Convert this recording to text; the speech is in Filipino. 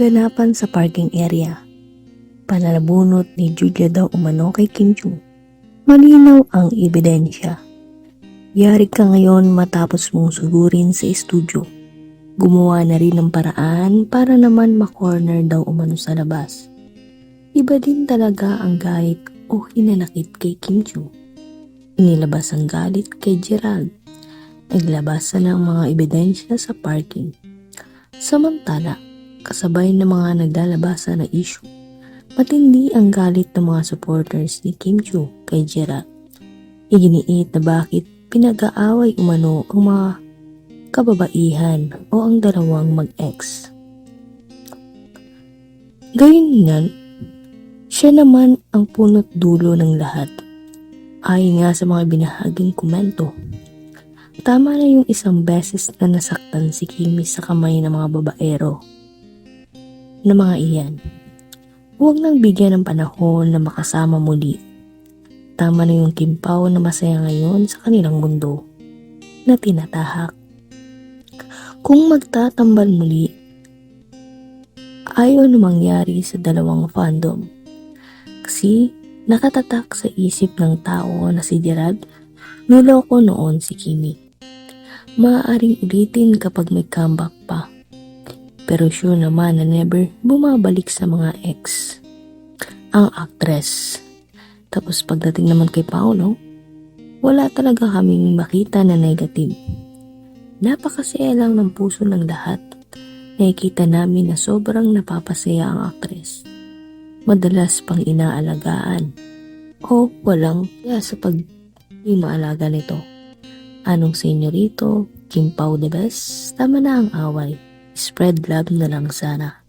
Kaganapan sa parking area. Panalabunot ni Julia daw umano kay Kim Joo. Malinaw ang ebidensya. Yari ka ngayon matapos mong sugurin sa estudyo. Gumawa na rin ng paraan para naman makorner daw umano sa labas. Iba din talaga ang galit o hinanakit kay Kim Joo. Inilabas ang galit kay Gerald. Naglabas na ng mga ebidensya sa parking. Samantala, kasabay ng mga naglalabasa na issue, matindi ang galit ng mga supporters ni Kim Joo kay Gerald. Iginiit na bakit pinag-aaway umano ang mga kababaihan o ang dalawang mag-ex. Gayun nga, siya naman ang punot dulo ng lahat. Ayon nga sa mga binahaging komento, tama na yung isang beses na nasaktan si Kimi sa kamay ng mga babaero na mga iyan. Huwag nang bigyan ng panahon na makasama muli. Tama na yung kimpaw na masaya ngayon sa kanilang mundo na tinatahak. Kung magtatambal muli, ayaw na mangyari sa dalawang fandom. Kasi nakatatak sa isip ng tao na si Gerard, niloko noon si Kimi. Maaaring ulitin kapag may comeback pa. Pero sure naman na never bumabalik sa mga ex. Ang actress. Tapos pagdating naman kay Paolo, wala talaga kaming makita na negative. Napakasaya lang ng puso ng lahat. Nakikita namin na sobrang napapasaya ang actress. Madalas pang inaalagaan. O walang kaya sa pag maalaga nito. Anong sa inyo rito? Kim Pao the best? Tama na ang away. Spread love na lang sana.